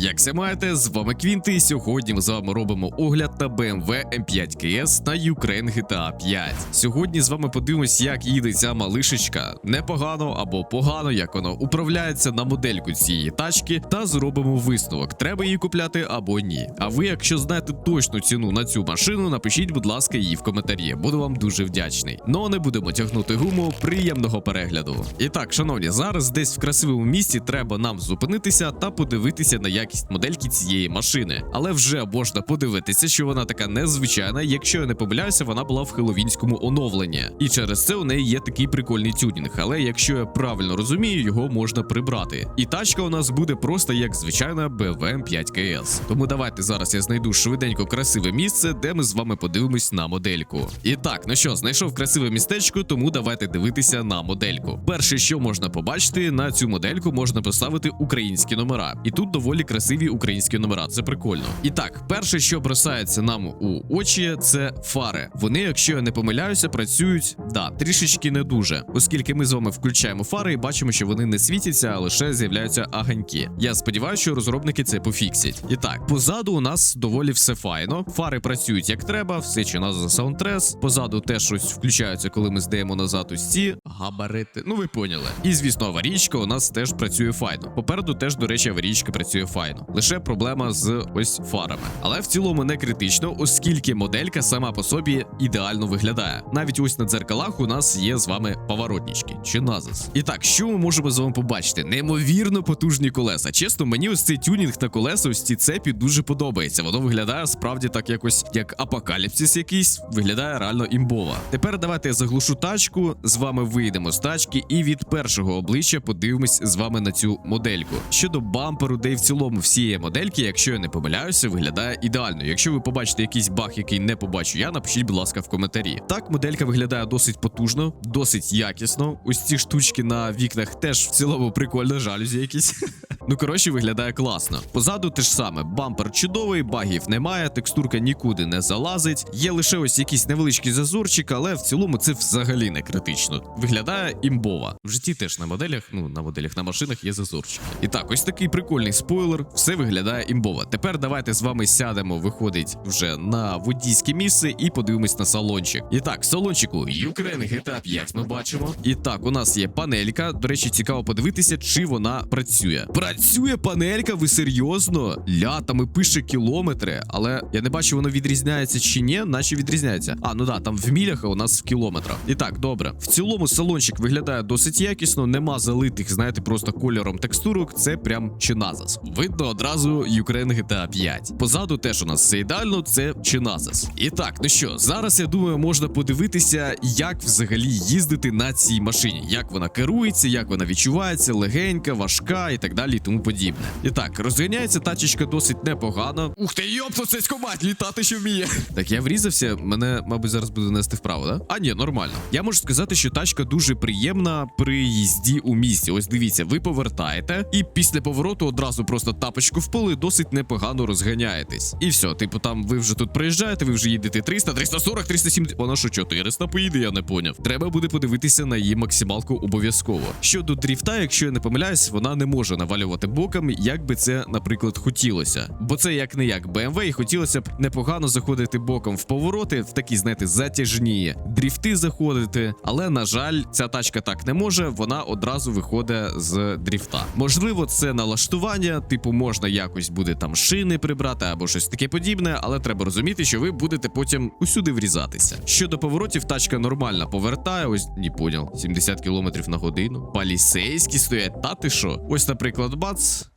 Як все маєте, з вами Квінти, і сьогодні ми з вами робимо огляд на BMW M5 KS на Ukraine GTA 5. Сьогодні з вами подивимось, як їде ця малишечка. Непогано або погано, як воно управляється на модельку цієї тачки, та зробимо висновок, треба її купляти або ні. А ви, якщо знаєте точну ціну на цю машину, напишіть, будь ласка, її в коментарі. Буду вам дуже вдячний. Ну а не будемо тягнути гуму. Приємного перегляду. І так, шановні, зараз десь в красивому місці треба нам зупинитися та подивитися на якість модельки цієї машини. Але вже можна подивитися, що вона така незвичайна. Якщо я не помиляюся, вона була в хеловінському оновленні. І через це у неї є такий прикольний тюнінг. Але якщо я правильно розумію, його можна прибрати. І тачка у нас буде просто як звичайна BMW 5 ks Тому давайте зараз я знайду швиденько красиве місце, де ми з вами подивимось на модельку. І так, ну що, знайшов красиве містечко, тому давайте дивитися на модельку. Перше, що можна побачити, на цю модельку можна поставити українські номера. І тут доволі красиві українські номера. Це прикольно. І так, перше, що бросається нам у очі, це фари. Вони, якщо я не помиляюся, працюють да трішечки не дуже, оскільки ми з вами включаємо фари і бачимо, що вони не світяться, а лише з'являються аганьки. Я сподіваюся, що розробники це пофіксять. І так, позаду у нас доволі все файно. Фари працюють як треба, все чи нас за саундтрес. Позаду теж щось включається, коли ми здаємо назад ці габарити. Ну ви поняли. І звісно, аварійка у нас теж працює файно. Попереду теж, до речі, аварійка працює файно. Лише проблема з ось фарами. Але в цілому не критично, оскільки моделька сама по собі ідеально виглядає. Навіть ось на дзеркалах у нас є з вами поворотнички чи назис. І так, що ми можемо з вами побачити? Неймовірно потужні колеса. Чесно, мені ось цей тюнінг на колеса, ось ці цепі дуже подобається. Воно виглядає справді так якось як апокаліпсис якийсь. Виглядає реально імбово. Тепер давайте я заглушу тачку. З вами вийдемо з тачки, і від першого обличчя подивимось з вами на цю модельку. Щодо бамперу, де й в цілому всієї модельки, якщо я не помиляюся, виглядає ідеально. Якщо ви побачите якийсь баг, який не побачу я, напишіть, будь ласка, в коментарі. Так, моделька виглядає досить потужно, досить якісно. Ось ці штучки на вікнах теж в цілому прикольно, жалюзі якісь. Ну, коротше, виглядає класно. Позаду те ж саме, бампер чудовий, багів немає, текстурка нікуди не залазить. Є лише ось якийсь невеличкий зазорчик, але в цілому це взагалі не критично. Виглядає імбова. В житті теж на моделях, ну на моделях на машинах є зазорчики. І так, ось такий прикольний спойлер, все виглядає імбово. Тепер давайте з вами сядемо, виходить вже на водійське місце і подивимось на салончик. І так, салончику Ukraine GTA 5 ми бачимо. І так, у нас є панелька. До речі, цікаво подивитися, чи вона працює. Працює панелька, ви серйозно? Лятами пише кілометри, але я не бачу, воно відрізняється чи ні, наче відрізняється. А, ну да, там в мілях, а у нас в кілометрах. І так, добре. В цілому салончик виглядає досить якісно, нема залитих, знаєте, просто кольором текстурок. Це прям чиназас. Видно одразу Ukraine GTA 5. Позаду теж у нас все ідеально, це чиназас. І так, ну що, зараз я думаю, можна подивитися, як взагалі їздити на цій машині, як вона керується, як вона відчувається, легенька, важка і так далі, і тому подібне. І так, розганяється тачечка досить непогано. Ух ти, йопто, це скомать, літати ще вміє. Так, я врізався, мене, мабуть, зараз буде нести вправо, да? А ні, нормально. Я можу сказати, що тачка дуже приємна при їзді у місті. Ось дивіться, ви повертаєте, і після повороту одразу просто тапочку в поле досить непогано розганяєтесь. І все, типу, там ви вже тут приїжджаєте, ви вже їдете 300, 340, 370. Вона що 400 поїде, я не поняв. Треба буде подивитися на її максималку обов'язково. Щодо дріфта, якщо я не помиляюсь, вона не може навалювати боком, як би це, наприклад, хотілося. Бо це як не як BMW, і хотілося б непогано заходити боком в повороти, в такі, знаєте, затяжні дріфти заходити. Але на жаль, ця тачка так не може. Вона одразу виходить з дріфта. Можливо, це налаштування, типу, можна якось буде там шини прибрати або щось таке подібне, але треба розуміти, що ви будете потім усюди врізатися. Щодо поворотів, тачка нормальна повертає. Ось не поняв, 70 км на годину. Палісейські стоять, та ти що? Ось, наприклад, бац.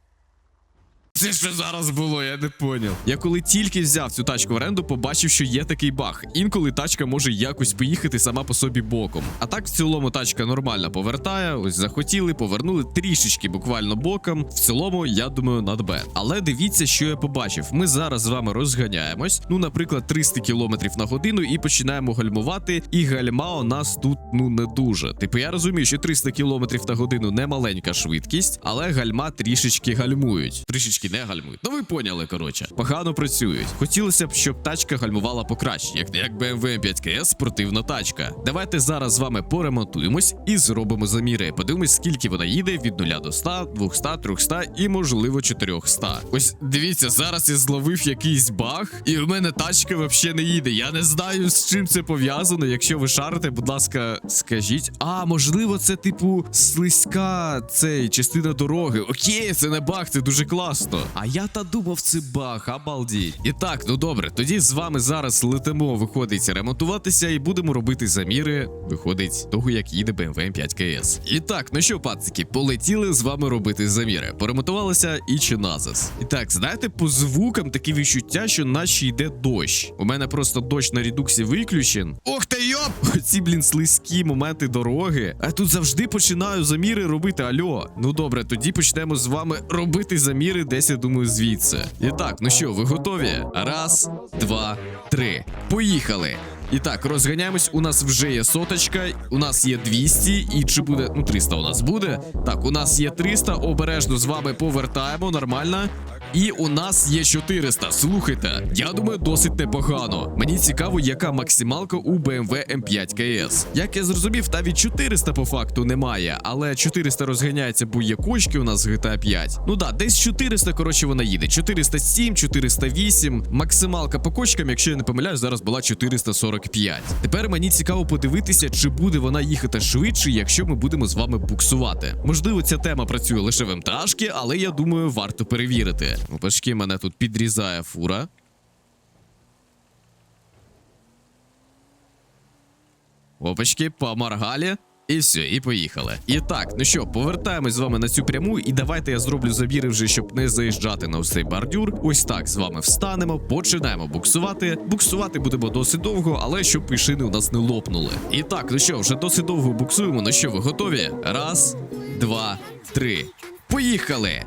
Це що зараз було, я не поняв. Я коли тільки взяв цю тачку в оренду, побачив, що є такий баг. Інколи тачка може якось поїхати сама по собі боком. А так в цілому тачка нормально повертає. Ось захотіли, повернули трішечки буквально боком. В цілому, я думаю, над бед. Але дивіться, що я побачив. Ми зараз з вами розганяємось. Ну, наприклад, 300 км на годину і починаємо гальмувати. І гальма у нас тут ну не дуже. Типу, я розумію, що 300 км на годину не маленька швидкість, але гальма трішечки гальмують. Трішечки не гальмують. Ну ви поняли, коротше. Погано працюють. Хотілося б, щоб тачка гальмувала покраще, як, як BMW 5 ks спортивна тачка. Давайте зараз з вами поремонтуємось і зробимо заміри. Подивимось, скільки вона їде від 0 до 100, 200, 300 і, можливо, 400. Ось дивіться, зараз я зловив якийсь баг, і в мене тачка взагалі не їде. Я не знаю, з чим це пов'язано. Якщо ви шарите, будь ласка, скажіть. А, можливо, це типу слизька цей частина дороги. Окей, це не баг, це дуже класно. А я та думав, це баг, обалдіть. І так, ну добре, тоді з вами зараз летимо, виходить ремонтуватися, і будемо робити заміри. Виходить того, як їде BMW 5 ks І так, ну що, пацики, полетіли з вами робити заміри. Поремонтувалися і чи назас. І так, знаєте, по звукам таке відчуття, що наче йде дощ. У мене просто дощ на редуксі виключен. Ох ти йоп! Оці, блін, слизькі моменти дороги. А тут завжди починаю заміри робити. Альо. Ну добре, тоді почнемо з вами робити заміри десь, я думаю, звідси. І так, ну що, ви готові? Раз, два, три. Поїхали. І так, розганяємось. У нас вже є соточка, у нас є 200, і чи буде. Ну, 300 у нас буде. Так, у нас є 300, обережно з вами повертаємо, нормально. І у нас є 400. Слухайте, я думаю, досить непогано. Мені цікаво, яка максималка у BMW M5 KS. Як я зрозумів, навіть 400 по факту немає, але 400 розганяється, бо є кочки у нас в GTA 5. Ну да, десь 400, коротше, вона їде. 407, 408. Максималка по кочкам, якщо я не помиляюсь, зараз була 445. Тепер мені цікаво подивитися, чи буде вона їхати швидше, якщо ми будемо з вами буксувати. Можливо, ця тема працює лише в МТАшки, але я думаю, варто перевірити. Опачки, мене тут підрізає фура. Опачки, поморгалі. І все, і поїхали. І так, ну що, повертаємось з вами на цю пряму, і давайте я зроблю забіри вже, щоб не заїжджати на цей бордюр. Ось так з вами встанемо, починаємо буксувати. Буксувати будемо досить довго, але щоб пішини у нас не лопнули. І так, ну що, вже досить довго буксуємо. Ну що, ви готові? Раз, два, три. Поїхали!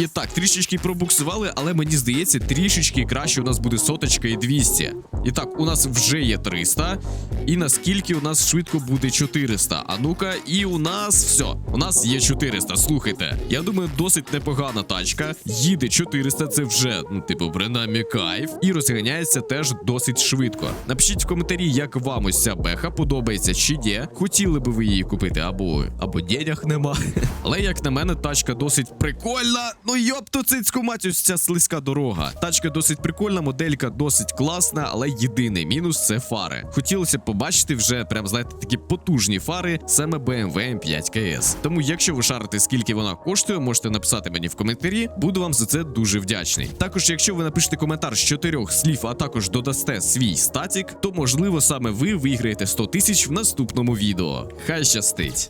І так, трішечки пробуксували, але мені здається, трішечки краще у нас буде соточка і 200. І так, у нас вже є 300. І наскільки у нас швидко буде 400. А ну-ка, і у нас все. У нас є 400. Слухайте, я думаю, досить непогана тачка. Їде 400, це вже, ну, типу, принаймні кайф. І розганяється теж досить швидко. Напишіть в коментарі, як вам ось ця беха подобається чи ні. Хотіли би ви її купити, або або денег нема. Але як на мене, тачка досить прикольна. Ну йопту цицьку мать, ця слизька дорога. Тачка досить прикольна, моделька досить класна, але єдиний мінус це фари. Хотілося б побачити вже, прям знаєте, такі потужні фари, саме BMW M5 KS. Тому, якщо ви шарите, скільки вона коштує, можете написати мені в коментарі. Буду вам за це дуже вдячний. Також, якщо ви напишете коментар з чотирьох слів, а також додасте свій статік, то можливо саме ви виграєте 100 тисяч в наступному відео. Хай щастить!